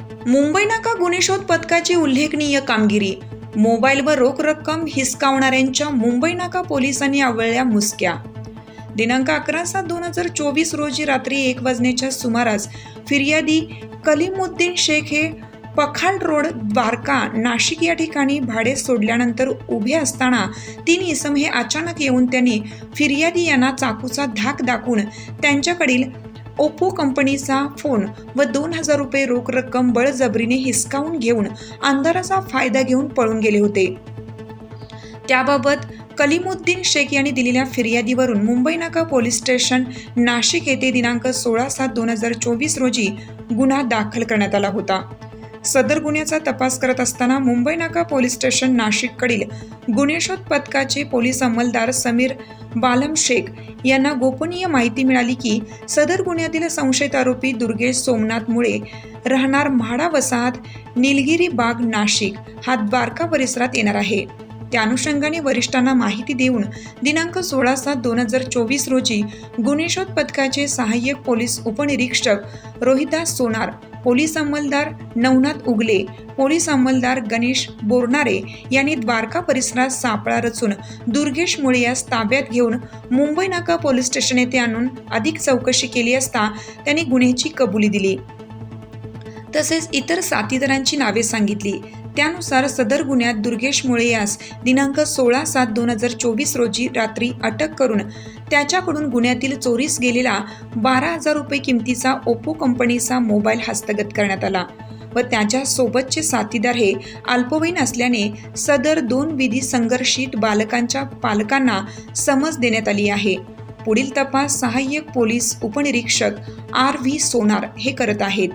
मुंबई नाका गुन्हे शोध पथकाची उल्लेखनीय कामगिरी. मोबाईलवर रोख रक्कम हिसकावणाऱ्यांच्या मुंबई नाका पोलिसांनी आवळल्या मुसक्या. दिनांक अकरा सात दोन हजार चोवीस रोजी रात्री एक वाजण्याच्या सुमारास फिर्यादी कलीमुद्दीन शेख हे पखाल रोड द्वारका नाशिक या ठिकाणी भाडे सोडल्यानंतर उभे असताना तीन इसम हे अचानक येऊन त्यांनी फिर्यादी यांना चाकूचा धाक दाखवून त्यांच्याकडील ओप्पो कंपनीचा फोन व दोन हजार रुपये रोख रक्कम बळजबरीने हिसकावून घेऊन अंधाराचा फायदा घेऊन पळून गेले होते. त्याबाबत कलिमुद्दीन शेख यांनी दिलेल्या फिर्यादीवरून मुंबई नाका पोलीस स्टेशन नाशिक येथे दिनांक सोळा सात दोन हजार चोवीस रोजी गुन्हा दाखल करण्यात आला होता. सदर गुन्ह्याचा तपास करत असताना मुंबई नाका पोलीस स्टेशन नाशिककडील गुन्हेशोध पथकाचे पोलीस अंमलदार समीर बालम शेख यांना गोपनीय माहिती मिळाली की सदर गुन्ह्यातील संशयित आरोपी दुर्गेश सोमनाथ मुळे राहणार म्हाडा वसाहत निलगिरी बाग नाशिक. हा द्वारका परिसरात येणार आहे. त्या अनुषंगाने वरिष्ठांना माहिती देऊन दिनांक सोळा सात दोन हजार चोवीस रोजी गुन्हेशोध पथकाचे सहाय्यक पोलीस उपनिरीक्षक रोहिदास सोनार पोलीस अंमलदार नवनाथ उगले पोलीस अंमलदार गणेश बोरनारे यांनी द्वारका परिसरात सापळा रचून दुर्गेश मुळे यास ताब्यात घेऊन मुंबई नाका पोलीस स्टेशन येथे आणून अधिक चौकशी केली असता त्यांनी गुन्ह्याची कबुली दिली. तसेच इतर साथीदारांची नावे सांगितली. त्यानुसार सदर गुन्ह्यात दुर्गेश मुळे यास दिनांक सोळा सात दोन हजार चोवीस रोजी रात्री अटक करून त्याच्याकडून गुन्ह्यातील चोरीस गेलेला बारा हजार रुपये किमतीचा ओप्पो कंपनीचा मोबाईल हस्तगत करण्यात आला व त्याच्या सोबतचे साथीदार हे अल्पवयीन असल्याने सदर दोन विधी संघर्षित बालकांच्या पालकांना समज देण्यात आली आहे. पुढील तपास सहाय्यक पोलीस उपनिरीक्षक आर व्ही सोनार हे करत आहेत.